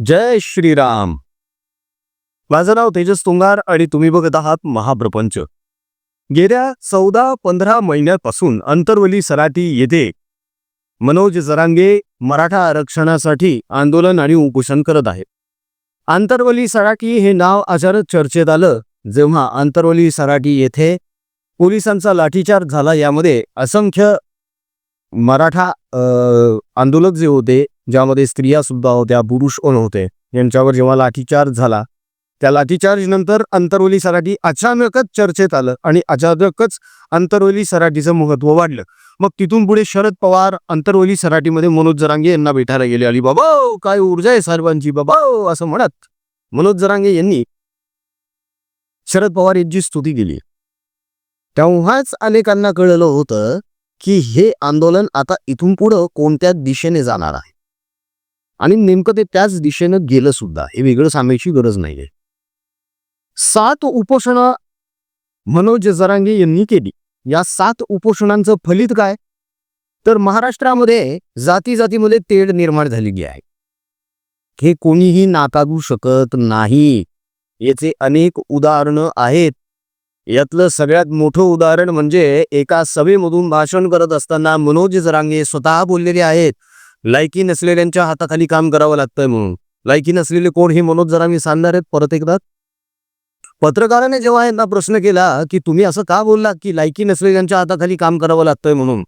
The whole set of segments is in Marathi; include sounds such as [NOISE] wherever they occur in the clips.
जय श्रीराम. माझं नाव तेजस तुंगार आणि तुम्ही बघत आहात महाप्रपंच. गेल्या चौदा पंधरा महिन्यापासून अंतरवली सराटी येथे मनोज जरांगे मराठा आरक्षणासाठी आंदोलन आणि उपोषण करत आहेत. आंतरवली सराटी हे नाव अचानक चर्चेत आलं जेव्हा आंतरवली सराटी येथे पोलिसांचा लाठीचार झाला यामध्ये असंख्य मराठा आंदोलक जे होते ज्यामध्ये स्त्रिया सुद्धा होत्या पुरुष पण होते. यांच्यावर जेव्हा लाठीचार्ज झाला त्या लाठीचार्ज नंतर अंतरवली सराठी अचानकच चर्चेत आलं आणि अचानकच अंतरवली सराठीचं महत्त्व वाढलं. मग तिथून पुढे शरद पवार अंतरवली सराठीमध्ये मनोज जरांगे यांना भेटायला गेले आणि बाबा काय ऊर्जा आहे सर्वांची बाबा असं म्हणत मनोज जरांगे यांनी शरद पवार यांची स्तुती केली. तेव्हाच अनेकांना कळलं होतं की हे आंदोलन आता इथून पुढं कोणत्या दिशेने जाणार आहे? आणि नेमकं ते त्याच दिशेनं गेलं सुद्धा. हे वेगळं सांगायची गरज नाहीये. सात उपोषण मनोज जरांगे यांनी केली. या सात उपोषणांचं फलित काय? तर महाराष्ट्रामध्ये जाती जातीमध्ये तेढ निर्माण झालेली आहे. हे कोणीही नाकारू शकत नाही. याचे अनेक उदाहरणं आहेत. यातलं सगळ्यात मोठं उदाहरण म्हणजे एका सभेमधून भाषण करत असताना मनोज जरांगे स्वतः बोललेले आहेत. लायकी नसलेल्यांच्या हाताखाली काम करावं लागतंय म्हणून. लायकी नसलेले कोण हे मनोज जरा मी सांगणार आहेत परत एकदा. पत्रकाराने जेव्हा यांना प्रश्न केला की तुम्ही असं का बोलला की लायकी नसलेल्यांच्या हाताखाली काम करावं लागतंय म्हणून?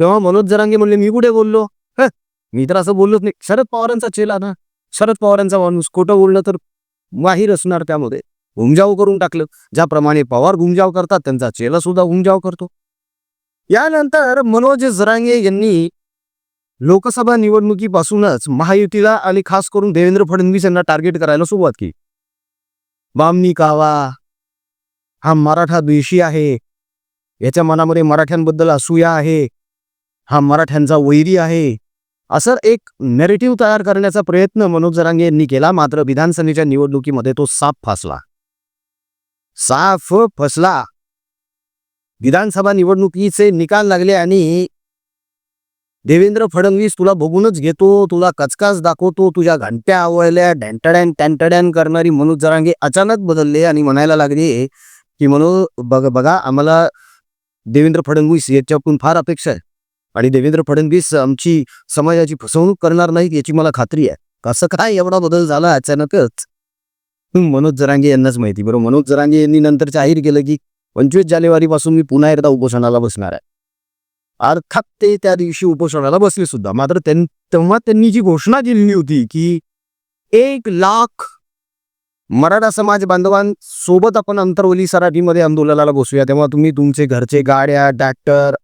तेव्हा मनोज जरांगे म्हणले मी कुठे बोललो? "ह, मी तर असं बोललोच नाही. शरद पवारांचा चेला ना. शरद पवारांचा माणूस. खोटं बोलणं तर माहीर असणार त्यामध्ये. घुमजाव करून टाकलं. ज्याप्रमाणे पवार घुमजाव करतात त्यांचा चेला सुद्धा घुमजाव करतो. यानंतर मनोज जरांगे यांनी लोकसभा निवडणुकीपासूनच महायुतीला आणि खास करून देवेंद्र फडणवीस यांना टार्गेट करायला सुरुवात केली. बामणी कावा हा मराठा द्वेषी आहे. याच्या मनामध्ये मराठ्यांबद्दल असूया आहे. हा मराठ्यांचा वैरी आहे. असं एक नेरेटिव्ह तयार करण्याचा प्रयत्न मनोज जरांगे यांनी केला मात्र विधानसभेच्या निवडणुकीमध्ये तो साफ फासला. साफ फसला. विधानसभा निवडणुकीचे निकाल लागले आणि देवेंद्र फडणवीस तुला बघूनच घेतो तुला कचकाच दाखवतो तुझ्या घंट्या आवळल्या डॅन्टड्यान टॅन्टड्यान करणारी मनोज जरांगे अचानक बदलले आणि म्हणायला लागले की मनो बघ बघा आम्हाला देवेंद्र फडणवीस याच्याकडून फार अपेक्षा आहे. आणि देवेंद्र फडणवीस आमची समाजाची फसवणूक करणार नाहीत याची मला खात्री आहे. कसं काय एवढा बदल झाला अचानकच? मनोज जरांगे यांनाच माहिती बरोबर. मनोज जरांगे यांनी नंतर जाहीर केलं की पंचवीस जानेवारीपासून मी पुन्हा एकदा उपोषणाला बसणार आहे. अर्थात ते त्या दिवशी उपोषणाला बसले सुद्धा. मात्र तेव्हा त्यांनी जी घोषणा दिलेली होती की एक लाख मराठा समाज बांधवांसोबत आपण अंतरवली सराठीमध्ये आंदोलनाला बसूया. तेव्हा तुम्ही तुमचे घरचे गाड्या ट्रॅक्टर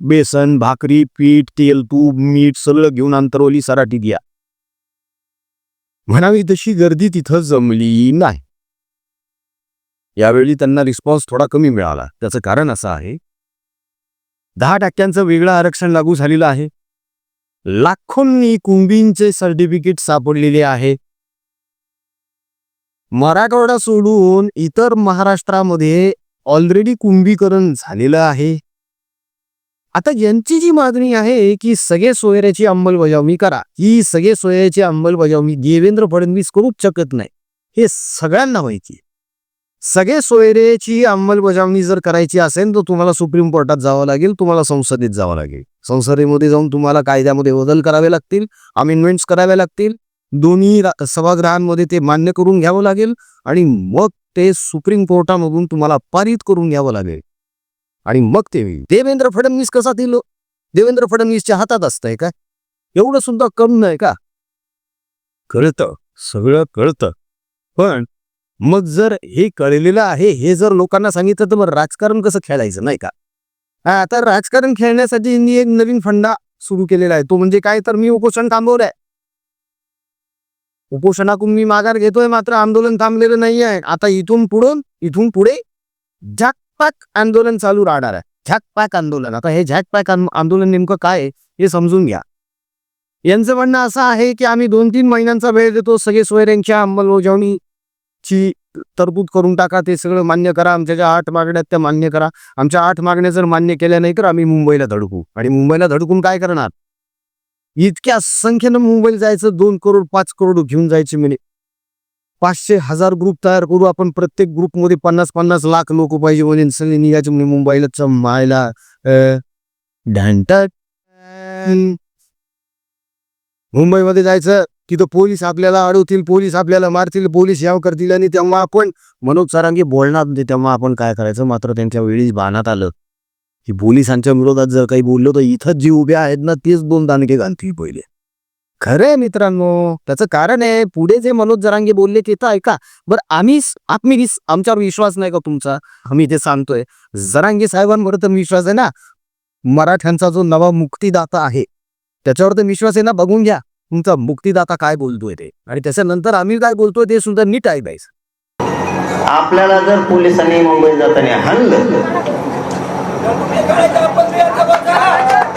बेसन भाकरी पीठ तेल तूप मीठ सगळं घेऊन अंतरवली सराठी घ्या. म्हणावी तशी गर्दी तिथं जमली नाही. यावेळी त्यांना रिस्पॉन्स थोडा कमी मिळाला. त्याचं कारण असं आहे दहा टक्क्यांचं वेगळं आरक्षण लागू झालेलं आहे. लाखोंनी कुंभींचे सर्टिफिकेट सापडलेले आहे. मराठवाडा सोडून इतर महाराष्ट्रामध्ये ऑलरेडी कुंभीकरण झालेलं आहे. आता यांची जी मागणी आहे की सगळे सोयऱ्याची अंमलबजावणी करा ही सगळे सोयऱ्याची अंमलबजावणी देवेंद्र फडणवीस करूच शकत नाही. हे सगळ्यांना माहिती सगळे सोयरेची अंमलबजावणी जर करायची असेल तर तुम्हाला सुप्रीम कोर्टात जावं लागेल तुम्हाला संसदेत जावं लागेल. संसदेमध्ये जाऊन तुम्हाला कायद्यामध्ये बदल करावे लागतील अमेंडमेंट्स कराव्या लागतील. दोन्ही सभागृहांमध्ये ते मान्य करून घ्यावं लागेल आणि मग ते सुप्रीम कोर्टामधून तुम्हाला पारित करून घ्यावं लागेल. आणि मग ते देवेंद्र फडणवीस कसा दिलो? देवेंद्र फडणवीसच्या हातात असतंय का? एवढं सुद्धा कम नाही का? कळतं. सगळं कळतं. पण मग जर हे कळलेलं आहे हे जर लोकांना सांगितलं तर मग राजकारण कसं खेळायचं नाही का? आता राजकारण खेळण्यासाठी यांनी एक नवीन फंडा सुरू केलेला आहे. तो म्हणजे काय? तर मी उपोषण थांबवलंय. उपोषणातून मी माघार घेतोय मात्र आंदोलन थांबलेलं नाही आहे. आता इथून पुढून इथून पुढे झाकपाक आंदोलन चालू राहणार आहे. झाकपाक आंदोलन. आता हे झाकपाक आंदोलन नेमकं काय आहे हे समजून घ्या. यांचं म्हणणं असं आहे की आम्ही दोन तीन महिन्यांचा वेळ देतो. सगळे सोयऱ्यांच्या ची तरतूद करून टाका ते सगळं मान्य करा आमच्या ज्या आठ मागण्या त्या मान्य करा. आमच्या आठ मागण्या जर मान्य केल्या नाही तर आम्ही मुंबईला धडकू. आणि मुंबईला धडकून काय करणार? इतक्या संख्येनं मुंबईला जायचं दोन करोड पाच करोड घेऊन जायचे म्हणे. पाचशे हजार ग्रुप तयार करू आपण प्रत्येक ग्रुपमध्ये पन्नास पन्नास लाख लोक पाहिजे म्हणे सगळे निघायचे म्हणे मुंबईला. चमायला ढांटक मुंबईमध्ये जायचं तिथं पोलीस आपल्याला अडवतील पोलीस आपल्याला मारतील पोलीस याव करतील आणि तेव्हा आपण मनोज सरांगी बोलणार होते तेव्हा आपण काय करायचं? मात्र त्यांच्या वेळीच बाणात आलं. की पोलिसांच्या विरोधात जर काही बोललो तर इथं जी उभे आहेत ना तेच दोन दानके घालतील पहिले. खरं आहे मित्रांनो त्याचं कारण आहे पुढे जे मनोज जरांगे बोलले ते तर ऐका. बरं आम्ही आम्ही आमच्यावर विश्वास नाही का तुमचा? आम्ही ते सांगतोय. जरांगे साहेबांवर तर विश्वास आहे ना? मराठ्यांचा जो नवा मुक्तीदाता आहे त्याच्यावर तर विश्वास आहे ना? बघून घ्या. तुमचा मुक्तीदाता काय बोलतोय ते? आणि त्याच्यानंतर आम्ही काय बोलतोय ते सुद्धा नीट ऐकायचं. आपल्याला जर पोलिसांनी मुंबईत जाताना हाणलं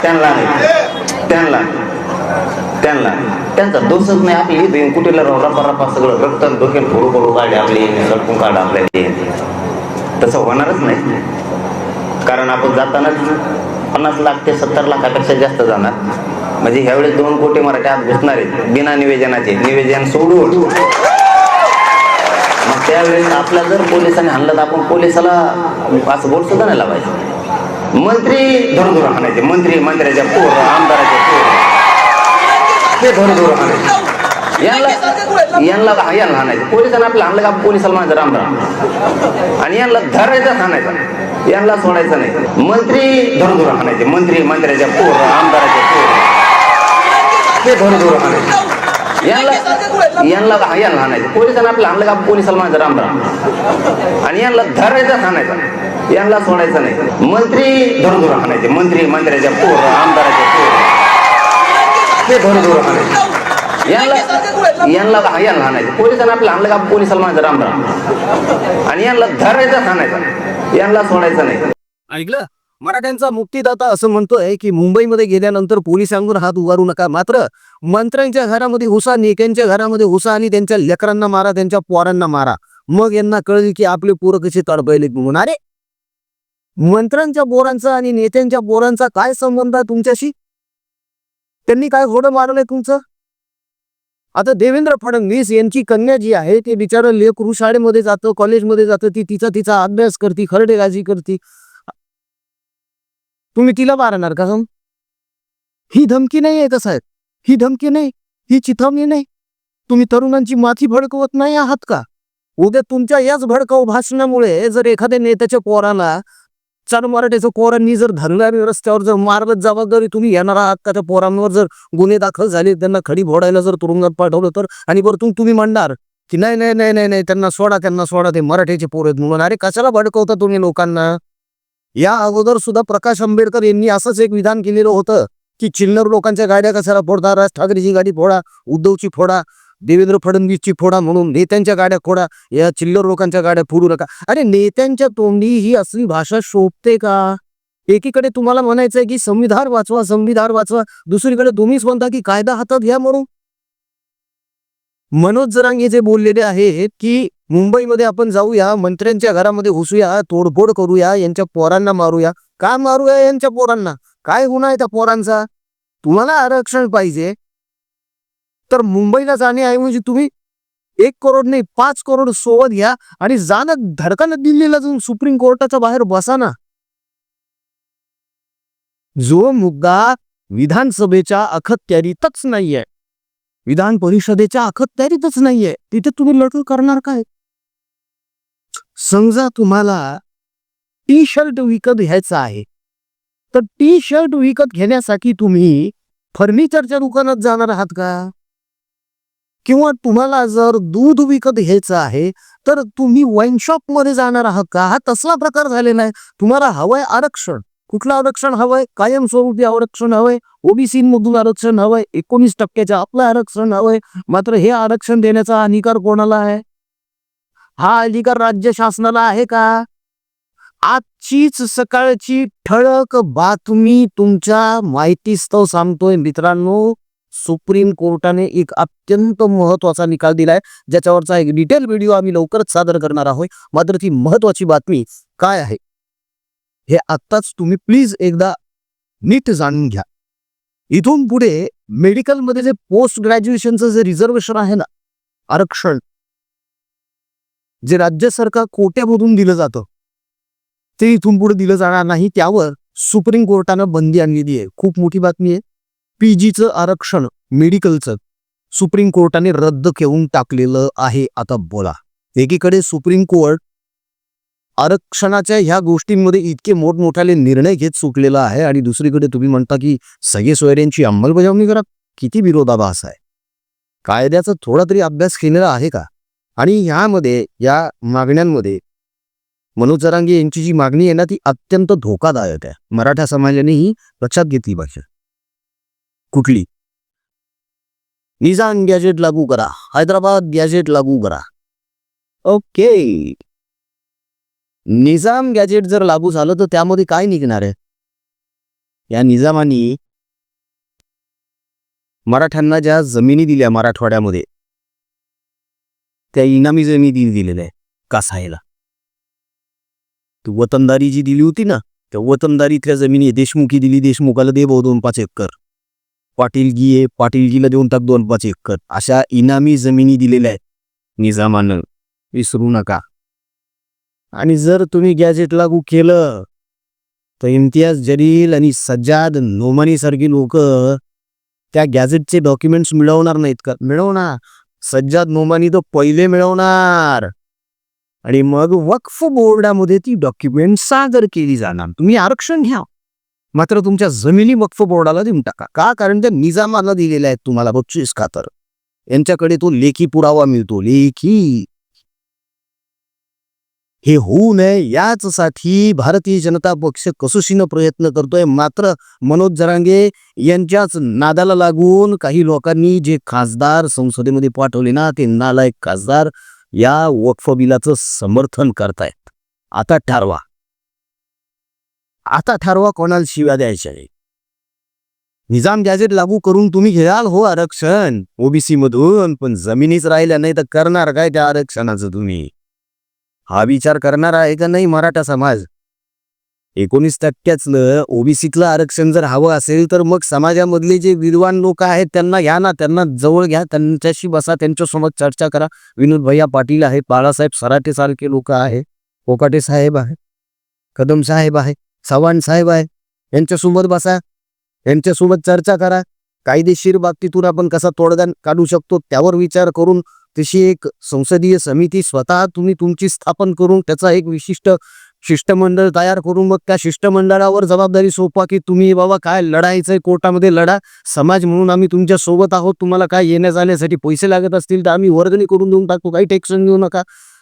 त्यांना त्यांना त्यांना त्यांचा दोषच नाही आपली. इथे येऊन कुठेला रपा रपा सगळं रक्त डोके फोडू फोडू काढे आपले. सडकून काढ आपल्याला तसं होणारच नाही. कारण आपण जातानाच पन्नास लाख ते सत्तर लाखापेक्षा जास्त जाणार. म्हणजे ह्यावेळेस दोन कोटी मराठी आत घुसणार आहेत. बिना निवेदनाचे. निवेदन सोडून. मग त्यावेळेस आपल्या जर पोलिसांनी हाणलं तर आपण पोलिसाला असं बोल सुद्धा नाही लावायचं. मंत्री धरधोर हाणायचे. मंत्री मंत्र्याच्या पोर आमदाराच्या पोर. ते धरधोर हाणायचे. यांना यांना आणायचं यांना हाणायचं. पोलिसांना आपलं हाणलं का? पोलिसाला माझं राम राम. आणि यांना धरायचं हाणायचं यांना सोडायचं नाही. मंत्री धरधोर हाणायचे. मंत्री मंत्र्याच्या पोर आमदाराच्या पोर. ते धरून हाणायचे [LAUGHS] यांना यांना यांना हाणायचं. पोलिसांना आपलं हाणलं का? पोलिसाला माझं राम राम आणि यांना धरायचं हाणायचं. यांना सोडायचं नाही. मंत्री धरून हाणायचे. मंत्री मंत्र्याच्या पोर आमदाराच्या पोर. ते धरून हाणायचे. यांना यांना यांना हाणायचं. पोलिसांना आपलं हाणलं का? पोलिसाला माझं राम राम आणि यांना धरायचं हाणायचं यांना सोडायचं नाही. ऐकलं? मराठ्यांचा मुक्तीदाता असं म्हणतोय की मुंबईमध्ये गेल्यानंतर पोलिसांवर हात उभारू नका. मात्र मंत्र्यांच्या घरामध्ये हुसा नेत्यांच्या घरामध्ये हुसा आणि त्यांच्या लेकरांना मारा त्यांच्या पोरांना मारा. मग यांना कळेल की आपले पोरं कसे तडपयले म्हणून. अरे! मंत्र्यांच्या पोरांचा आणि नेत्यांच्या पोरांचा काय संबंध आहे तुमच्याशी? त्यांनी काय घोडं मारलंय तुमचं? आता देवेंद्र फडणवीस यांची कन्या जी आहे ते बिचारं लेकरू शाळेमध्ये जातं कॉलेजमध्ये जातं ती तिचा तिचा अभ्यास करती खरडेगाजी करती. तुम्ही तिला मारणार का हम? ही धमकी नाही आहे कसं ही धमकी नाही ही चिथावणी नाही. तुम्ही तरुणांची माथी भडकवत नाही आहात का? उद्या तुमच्या याच भडकाऊ भाषणामुळे जर एखाद्या नेत्याच्या पोराला चार मराठ्याच्या पोरांनी जर धरणारी रस्त्यावर जर मारत जावा जरी तुम्ही येणार आहात का? त्या पोरांवर जर गुन्हे दाखल झाले त्यांना खडी भोडायला जर तुरुंगात पाठवलं तर? आणि बरं तुम तुम्ही म्हणणार की नाही नाही नाही नाही नाही त्यांना सोडा त्यांना सोडा ते मराठीचे पोर आहेत म्हणून. अरे कशाला भडकवता तुम्ही लोकांना? या अगोदर सुद्धा प्रकाश आंबेडकर यांनी असंच एक विधान केलेलं होतं की चिल्लर लोकांच्या गाड्या कशाला फोडता राज ठाकरेची गाडी फोडा उद्धवची फोडा देवेंद्र फडणवीसची फोडा म्हणून नेत्यांच्या गाड्या फोडा या चिल्लर लोकांच्या गाड्या फोडू नका. अरे नेत्यांच्या तोंडी ही असली भाषा शोभते का? एकीकडे तुम्हाला म्हणायचंय की संविधान वाचवा संविधान वाचवा. दुसरीकडे तुम्हीच म्हणता की कायदा हातात घ्या म्हणून. मनोज जरांगे जे बोललेले आहेत की मुंबईमध्ये आपण जाऊया मंत्र्यांच्या घरामध्ये घुसूया तोडफोड करूया यांच्या पोरांना मारूया. का मारूया यांच्या पोरांना? काय गुन्हा आहे त्या पोरांचा? तुम्हाला आरक्षण पाहिजे. तर मुंबईला जाण्याऐवजी म्हणजे तुम्ही एक करोड नाही पाच करोड सोबत घ्या आणि जाणं धडकानं दिल्लीला जाऊन सुप्रीम कोर्टाच्या बाहेर बसा ना. जो मुद्दा विधानसभेच्या अखत्यारीतच नाहीये विधान परिषदेच्या अखत्यारीतच नाहीये तिथे तुम्ही लढू करणार काय? समजा तुम्हाला टी शर्ट विकत घ्यायचा आहे तर टी शर्ट विकत घेण्यासाठी तुम्ही फर्निचरच्या दुकानात जाणार आहात का? किंवा तुम्हाला जर दूध विकत घ्यायचं आहे तर तुम्ही वाईन शॉपमध्ये जाणार आहात का? हा तसला प्रकार झालेला आहे. तुम्हाला हवंय आरक्षण. कुठलं आरक्षण हवंय? कायमस्वरूपी आरक्षण हवंय. ओबीसी मधून आरक्षण हवंय. एकोणीस टक्क्याचं आपलं आरक्षण हवंय. मात्र हे आरक्षण देण्याचा अधिकार कोणाला आहे? हा अधिकार राज्य शासनाला आहे का? आजचीच सकाळची ठळक बातमी तुमच्या माहितीस्तव सांगतोय मित्रांनो. सुप्रीम कोर्टाने एक अत्यंत महत्त्वाचा निकाल दिलाय. ज्याच्यावरचा एक डिटेल व्हिडिओ आम्ही लवकरच सादर करणार आहोत. मात्र ती महत्वाची बातमी काय आहे? हे आत्ताच तुम्ही प्लीज एकदा नीट जाणून घ्या. इथून पुढे मेडिकलमध्ये जे पोस्ट ग्रॅज्युएशनचं जे रिझर्वेशन आहे ना आरक्षण जे राज्य सरकार कोट्यामधून दिलं जातं ते इथून पुढे दिलं जाणार नाही. त्यावर सुप्रीम कोर्टानं बंदी आणलेली आहे. खूप मोठी बातमी आहे. पीजीचं आरक्षण मेडिकलचं सुप्रीम कोर्टाने रद्द करून टाकलेलं आहे. आता बोला. एकीकडे सुप्रीम कोर्ट आरक्षणाच्या ह्या गोष्टींमध्ये इतके मोठमोठ्याले निर्णय घेत सुटलेला आहे आणि दुसरीकडे तुम्ही म्हणता की सगळे सोयऱ्यांची अंमलबजावणी करा. किती विरोधाभास आहे. कायद्याचा थोडा तरी अभ्यास केलेला आहे का? आणि ह्यामध्ये या मागण्यांमध्ये मनोज जरांगे यांची जी मागणी आहे ना ती अत्यंत धोकादायक आहे. मराठा समाजाने ही लक्षात घेतली पाहिजे. कुठली? निजाम गॅजेट लागू करा. हैदराबाद गॅजेट लागू करा. ओके. निजाम गॅजेट जर लागू झालं तर त्यामध्ये काय निघणार आहे? या निजामानी मराठ्यांना ज्या जमिनी दिल्या मराठवाड्यामध्ये त्या इनामी जमिनी दिलेल्या आहे कासायला. वतनदारी जी दिली होती ना त्या वतनदारीतल्या जमिनी देशमुखी दिली देशमुखाला दे भाऊ दोन पाच एकर. पाटीलगी आहे पाटीलगीला देऊन टाक दोन पाच एकर. अशा इनामी जमिनी दिलेल्या आहेत. निजामानं विसरू नका. आणि जर तुम्ही गॅजेट लागू केलं तर इम्तियाज जलील आणि सज्जाद नोमानी सारखी लोक त्या गॅजेटचे डॉक्युमेंट्स मिळवणार नाहीत का? मिळवणार. सज्जाद नोमानी तो पहिले मिळवणार. आणि मग वक्फ बोर्डामध्ये ती डॉक्युमेंट सादर केली जाणार. तुम्ही आरक्षण घ्या. मात्र तुमच्या जमिनी वक्फ बोर्डाला देऊन टाका. का? कारण त्या निजामाला दिलेल्या आहेत तुम्हाला. बक्षीस खातर. यांच्याकडे तो लेखी पुरावा मिळतो. लेखी. हे होऊ नये याचसाठी भारतीय जनता पक्ष कसोशीनं प्रयत्न करतोय. मात्र मनोज जरांगे यांच्याच नादाला लागून काही लोकांनी जे खासदार संसदेमध्ये पाठवले ना ते नालायक खासदार या वक्फ बिलाचं समर्थन करतायत. आता ठरवा. आता ठरवा कोणाला शिव्या द्यायच्या आहे निजाम गॅजेट लागू करून तुम्ही घ्याल हो आरक्षण. ओबीसी मधून पण जमिनीच राहिल्या नाही तर करणार काय त्या आरक्षणाचं तुम्ही? हा विचार करणार आहे का नाही मराठा समाज? एकोणीस टक्क्यातलं ओबीसीतलं आरक्षण जर हवं असेल तर मग समाजामधले जे विद्वान लोक आहेत त्यांना घ्या ना त्यांना जवळ घ्या त्यांच्याशी बसा त्यांच्यासोबत चर्चा करा. विनोद भैया पाटील आहेत बाळासाहेब सराटे सारखे लोक आहे कोकाटे साहेब आहे कदम साहेब आहे चव्हाण साहेब आहे यांच्यासोबत बसा यांच्यासोबत चर्चा करा. कायदेशीर बाबतीतून आपण कसा तोडगा काढू शकतो त्यावर विचार करून तशी एक संसदीय समिती स्वतः तुम्ही तुमची स्थापन करून त्याचा एक विशिष्ट शिष्टमंडळ तयार करून मग त्या शिष्टमंडळावर जबाबदारी सोपवा की तुम्ही बाबा काय लढायचंय कोर्टामध्ये लढा. समाज म्हणून आम्ही तुमच्यासोबत आहोत. तुम्हाला काय येण्या जाण्यासाठी पैसे लागत असतील तर आम्ही वर्गणी करून देऊन टाकतो. काही टेक्शन देऊ नका.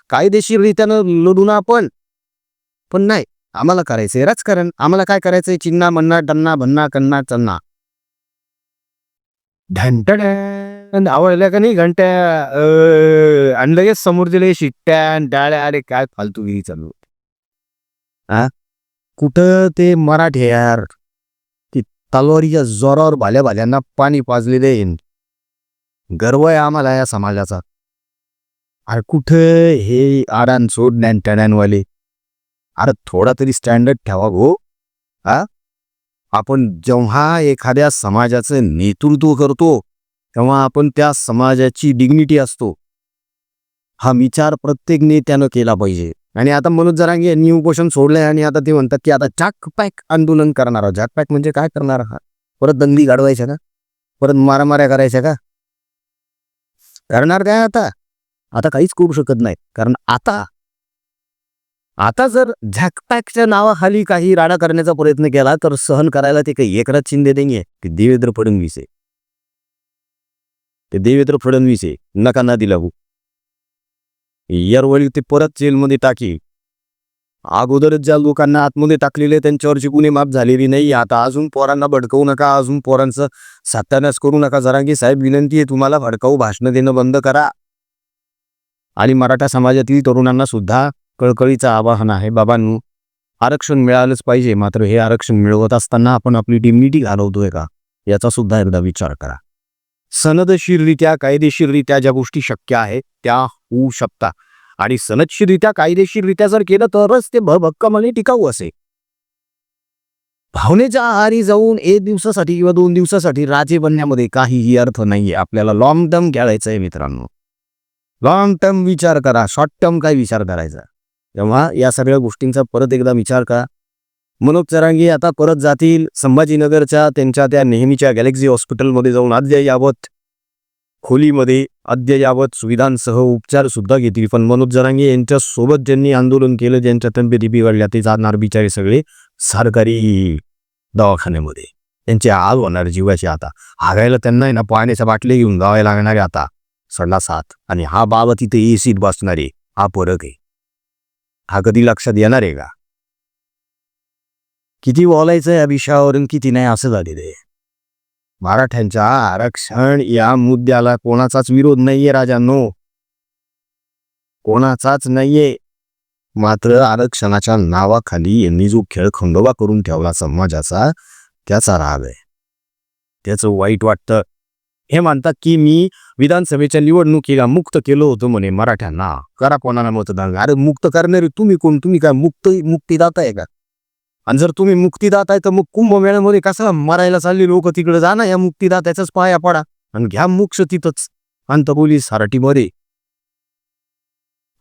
कायदेशीररित्यानं लढू ना आपण. पण नाही आम्हाला करायचंय राजकारण. आम्हाला काय करायचंय? चिन्ना मन्ना डन्ना भन्ना कन्ना चन्ना. आणि आवडल्या का नाही घंट्या आणि लगेच समोर दिले शिट्ट्या आणि डाळ्या अरे काय फालतू फालतूगिरी चालू हा कुठं ते मराठे यार ती तलवारीच्या जोरावर भाल्या भाल्यांना पाणी पाजलेले येईन गर्व आहे आम्हाला या समाजाचा अरे कुठं हे आडान सोड टॅड्यांवाले अरे थोडा तरी स्टँडर्ड ठेवा गो हा आपण जेव्हा एखाद्या समाजाचं नेतृत्व करतो तेव्हा आपण त्या समाजाची डिग्निटी असतो. हा विचार प्रत्येक नेत्यानं केला पाहिजे. आणि आता मनोज जरांगे यांनी उपोषण सोडलंय आणि आता ते म्हणतात की आता जाक पॅक आंदोलन करणार आहोत. जाक पॅक म्हणजे काय करणार आहात? परत दंगली गाडवायच्या का? परत मारामाऱ्या करायच्या का? करणार काय आता? आता काहीच करू शकत नाही कारण आता आता जर झॅकपॅकच्या नावाखाली काही राडा करण्याचा प्रयत्न केला तर सहन करायला ते काही एकनाथ शिंदे नाहीये ते देवेंद्र फडणवीस आहे. ते देवेंद्र फडणवीस आहे नका ना दिला हो. यारवळी ते परत जेलमध्ये टाकी. अगोदरच ज्या लोकांना आतमध्ये टाकलेले त्यांच्यावरची गुन्हे माफ झालेली नाही. आता अजून पोरांना भडकवू नका अजून पोरांचं सत्यानाश करू नका. जरांगी साहेब विनंती आहे तुम्हाला भडकाऊ भाषणं देणं बंद करा. आणि मराठा समाजातील तरुणांना सुद्धा कळकळीचं आवाहन आहे बाबांनो. आरक्षण मिळालंच पाहिजे मात्र हे आरक्षण मिळवत असताना आपण आपली डिग्निटी घालवतोय का? याचा सुद्धा एकदा विचार करा. सनदशीररित्या कायदेशीररित्या ज्या गोष्टी शक्य आहेत त्या होऊ शकतात आणि सनदशीररित्या कायदेशीररित्या जर केलं तरच ते भक्कम आणि टिकाऊ असे भावनेच्या आहारी जाऊन एक दिवसासाठी किंवा दोन दिवसासाठी राजे बनण्यामध्ये काहीही अर्थ नाहीये. आपल्याला लॉंग टर्म खेळायचं आहे मित्रांनो. लॉंग टर्म विचार करा शॉर्ट टर्म काय विचार करायचा? तेव्हा या सगळ्या गोष्टींचा परत एकदा विचार करा. मनोज चरांगी आता परत जातील. संभाजीनगरच्या त्यांच्या त्या नेहमीच्या गॅलेक्सी हॉस्पिटलमध्ये जाऊन अद्ययावत खोलीमध्ये अद्ययावत सुविधांसह उपचार सुद्धा घेतील. पण मनोज जरांगे यांच्यासोबत ज्यांनी आंदोलन केलं ज्यांच्या तब्येती बिघडल्या ते जाणार बिचारे सगळे सरकारी दवाखान्यामध्ये. त्यांचे आग होणार जीवाचे आता. हागायला त्यांना आहे ना पाण्याच्या बाटले घेऊन जावे लागणारे आता. सडला साथ आणि हा बाबा तिथे एसीत बसणारे हा फरक आहे. हा कधी लक्षात येणार आहे का? किती बोलायचं या विषयावरून किती नाही असं झालेलं आहे. मराठ्यांच्या आरक्षण या मुद्द्याला कोणाचाच विरोध नाहीये राजांनो. कोणाचाच नाहीये. मात्र आरक्षणाच्या नावाखाली यांनी जो खेळ खंडोबा करून ठेवला समाजाचा त्याचा राग आहे. त्याचं वाईट वाटतं. हे मानतात की मी विधानसभेच्या निवडणुकीला मुक्त केलं होतं म्हणे मराठ्यांना. करा कोणाला मतदान? अरे मुक्त करणारे तुम्ही कोण? तुम्ही काय मुक्त मुक्तीदाता आहे का? आणि जर तुम्ही मुक्तीदात आहे तर मग कुंभमेळ्यामध्ये कसं मरायला चालले लोक तिकडे? जा ना या मुक्तीदात्याचाच पाया पडा आणि घ्या मोक्ष तिथंच. अंतबोली सारटीमध्ये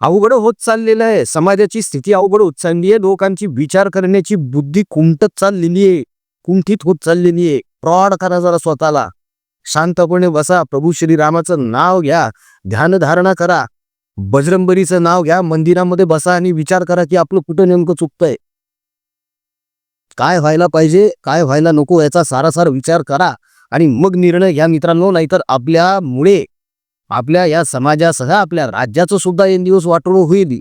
अवघड होत चाललेलं आहे. समाजाची स्थिती अवघड होत चालली आहे. लोकांची विचार करण्याची बुद्धी कुमटत चाललेली आहे. कुंठित होत चाललेली आहे. प्रॉड करा जरा स्वतःला. शांतपणे बसा. प्रभू श्रीरामाचं नाव घ्या. ध्यानधारणा करा. बजरंबरीचं नाव घ्या. मंदिरामध्ये बसा आणि विचार करा की आपलं कुठं नेमकं चुकतंय. काय व्हायला पाहिजे काय व्हायला नको याचा सारासार विचार करा आणि मग निर्णय घ्या मित्रांनो. नाहीतर आपल्यामुळे आपल्या या समाजासह आपल्या राज्याचं सुद्धा एक दिवस वाटोळ होईल.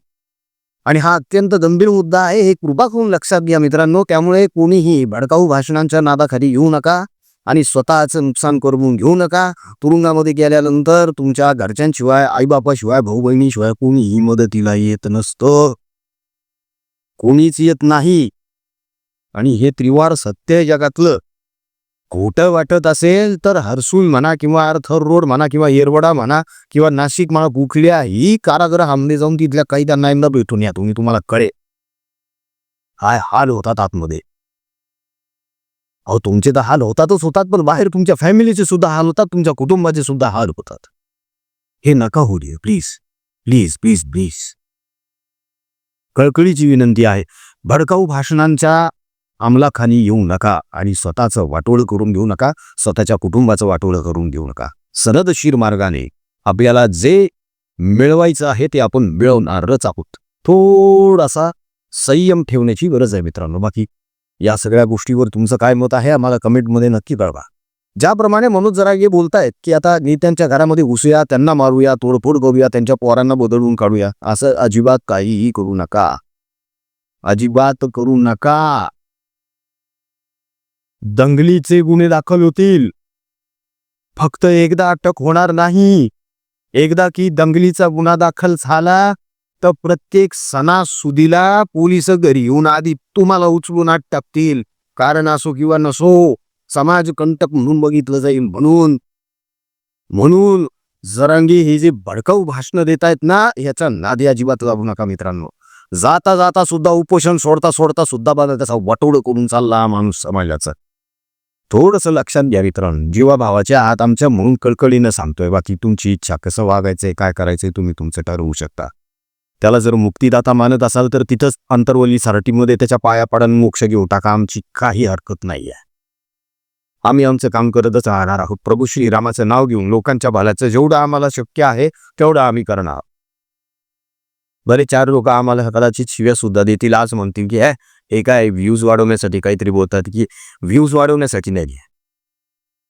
आणि हा अत्यंत गंभीर मुद्दा आहे हे कृपा करून लक्षात घ्या मित्रांनो. त्यामुळे कोणीही भडकाऊ भाषणांच्या नादाखाली येऊ नका आणि स्वतःचं नुकसान करून घेऊ नका. तुरुंगामध्ये गेल्यानंतर तुमच्या घरच्यांशिवाय आईबापाशिवाय भाऊ बहिणीशिवाय कोणीही मदतीला येत नसतं. कोणीच येत नाही. आणि हे त्रिवार सत्य आहे जगातलं. खोटं वाटत असेल तर हरसूल म्हणा किंवा अर्थर रोड म्हणा किंवा येरवडा म्हणा किंवा नाशिक म्हणा कुठल्याही कारागृहामध्ये जाऊन तिथल्या काही त्यांना भेटून या तुम्ही तुम्हाला कळे काय हाल होतात आतमध्ये. अहो तुमचे तर हाल होतातच होतात पण बाहेर तुमच्या फॅमिलीचे सुद्धा हाल होतात तुमच्या कुटुंबाचे सुद्धा हाल होतात. हे नका होऊ दे प्लीज. Please please please. कळकळीची विनंती आहे. भडकाऊ भाषणांच्या अंमलाखाली येऊ नका आणि स्वतःचं वाटोळ करून घेऊ नका स्वतःच्या कुटुंबाचं वाटोळ करून घेऊ नका. सनदशीर मार्गाने आपल्याला जे मिळवायचं आहे ते आपण मिळवणारच आहोत. थोडासा संयम ठेवण्याची गरज आहे मित्रांनो. बाकी या सगळ्या गोष्टीवर तुमचं काय मत आहे आम्हाला कमेंटमध्ये नक्की कळवा. ज्याप्रमाणे मनोज जरागे बोलतायत की आता नेत्यांच्या घरामध्ये घुसूया त्यांना मारूया तोडफोड करूया त्यांच्या पोरांना बदलून काढूया असं अजिबात काहीही करू नका. अजिबात करू नका. दंगलीचे गुन्हे दाखल होतील. फक्त एकदा अटक होणार नाही. एकदा की दंगलीचा गुन्हा दाखल झाला तर प्रत्येक सणासुदीला पोलीस घरी येऊन आधी तुम्हाला उचलून आत टाकतील कारण असो किंवा नसो समाजकंटक म्हणून बघितलं जाईल म्हणून. म्हणून जरांगी हे जे भडकाऊ भाषणं देत आहेत ना ह्याचा नादी अजिबात लागू नका मित्रांनो. जाता जाता सुद्धा उपोषण सोडता सोडता सुद्धा बघा त्याचा वटोड करून चालला हा माणूस समाजाचा. थोडंसं लक्षात घ्या मित्रांनो. जीवाभावाच्या आत आमच्या म्हणून कळकळीनं सांगतोय बाकी तुमची इच्छा कसं वागायचंय काय करायचंय तुम्ही तुमचं ठरवू शकता. त्याला जर मुक्तीदाता मानत असाल तर तिथंच अंतर्वली सारटीमध्ये त्याच्या पाया पडून मोक्ष घेऊ टाका. आमची काही हरकत नाहीये. आम्ही आमचं काम करतच राहणार आहोत. प्रभू श्रीरामाचं नाव घेऊन लोकांच्या भाल्याचं जेवढं आम्हाला शक्य आहे तेवढं आम्ही करणार बरे चार लोक आम्हाला कदाचित शिव्या सुद्धा देतील. आज म्हणतील की "हे, काय व्ह्यूज वाढवण्यासाठी काहीतरी बोलतात की व्ह्यूज वाढवण्यासाठी नाही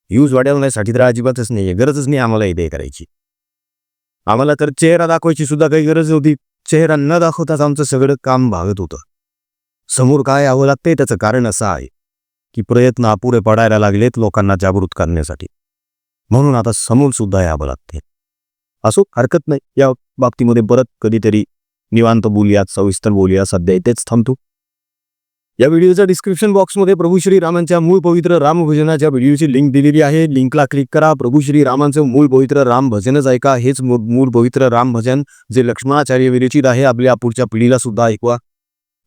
व्ह्यूज वाढवण्यासाठी तर अजिबातच नाहीये. गरजच नाही आम्हाला इथे करायची. आम्हाला तर चेहरा दाखवायची सुद्धा काही गरज नव्हती. चेहरा न दाखवताच आमचं सगळं काम भागत होतं. समोर काय यावं लागतंय त्याचं कारण असं आहे की प्रयत्न अपुरे पडायला लागलेत लोकांना जागृत करण्यासाठी. म्हणून आता समोर सुद्धा यावं लागते असो हरकत नाही. या बाबतीमध्ये परत कधीतरी निवांत बोलूयात सविस्तर बोलूया सध्या इथेच थांबतो. या व्हिडिओच्या डिस्क्रिप्शन बॉक्समध्ये प्रभू श्री रामांच्या मूळ पवित्र रामभजनाच्या व्हिडिओची लिंक दिलेली आहे. लिंकला क्लिक करा. प्रभू श्री रामांचं मूळ पवित्र राम भजनच ऐका. हेच मूळ पवित्र राम भजन जे लक्ष्मणाचार्य विरचित आहे. आपल्या पुढच्या पिढीला सुद्धा ऐकवा.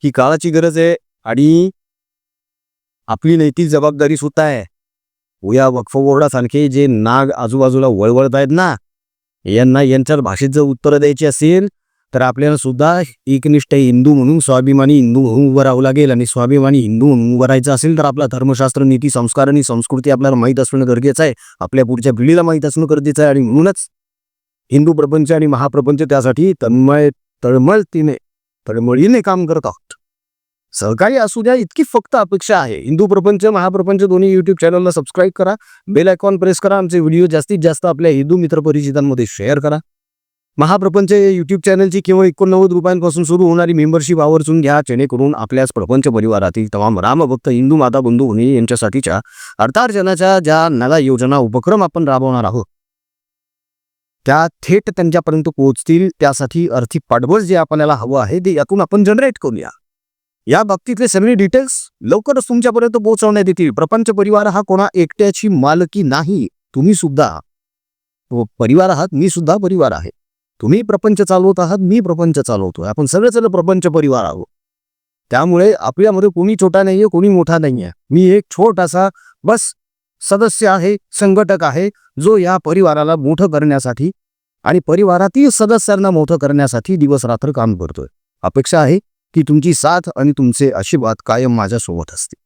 ही काळाची गरज आहे आणि आपली नैतिक जबाबदारी सुद्धा आहे. उया वक्फ बोर्डासारखे जे नाग आजूबाजूला वळवळत आहेत ना यांना यांच्या भाषेत जर उत्तरं द्यायची असेल तर आपल्याला सुद्धा एकनिष्ठ हिंदू म्हणून स्वाभिमानी हिंदू म्हणून उभं राहावं लागेल आणि स्वाभिमानी हिंदू म्हणून उभं राहायचं असेल तर आपला धर्मशास्त्र नीती संस्कार आणि संस्कृती आपल्याला माहीत असणं गरजेचं आहे. आपल्या पुढच्या पिढीला माहीत असणं गरजेचं आहे आणि म्हणूनच हिंदू प्रपंच आणि महाप्रपंच त्यासाठी तन्मय तळमळतीने तळमळीने काम करत आहोत. सहकारी असू द्या इतकी फक्त अपेक्षा आहे. हिंदू प्रपंच महाप्रपंच दोन्ही युट्यूब चॅनलला सबस्क्राईब करा. बेल आयकॉन प्रेस करा. आमचे व्हिडिओ जास्तीत जास्त आपल्या हिंदू मित्रपरिचितांमध्ये शेअर करा. महाप्रपंच यूट्यूब युट्यूब चॅनलची केवळ एकोणनव्वद रुपयांपासून सुरू होणारी मेंबरशिप आवर्जून घ्या जेणेकरून आपल्याच प्रपंच परिवारातील तमाम रामभक्त हिंदू माता बंधू होणे यांच्यासाठीच्या अर्थार्जनाच्या ज्या नव्या योजना उपक्रम आपण राबवणार आहोत त्या थेट त्यांच्यापर्यंत पोहोचतील. त्यासाठी आर्थिक पाठबळ जे आपल्याला हवं आहे ते यातून आपण जनरेट करूया. या बाबतीतले सगळे डिटेल्स लवकरच तुमच्यापर्यंत पोहोचवण्यात येतील. प्रपंच परिवार हा कोणा एकट्याची मालकी नाही. तुम्ही सुद्धा परिवार आहात मी सुद्धा परिवार आहे. तुम्ही प्रपंच चालवत आहात मी प्रपंच चालवतोय. आपण सगळे सगळं प्रपंच परिवार आहोत. त्यामुळे आपल्यामध्ये कोणी छोटा नाहीये कोणी मोठा नाहीये. मी एक छोटासा बस सदस्य आहे संघटक आहे जो या परिवाराला मोठं करण्यासाठी आणि परिवारातील सदस्यांना मोठं करण्यासाठी दिवस रात्र काम करतोय. अपेक्षा आहे की तुमची साथ आणि तुमचे आशीर्वाद कायम माझ्यासोबत असतील.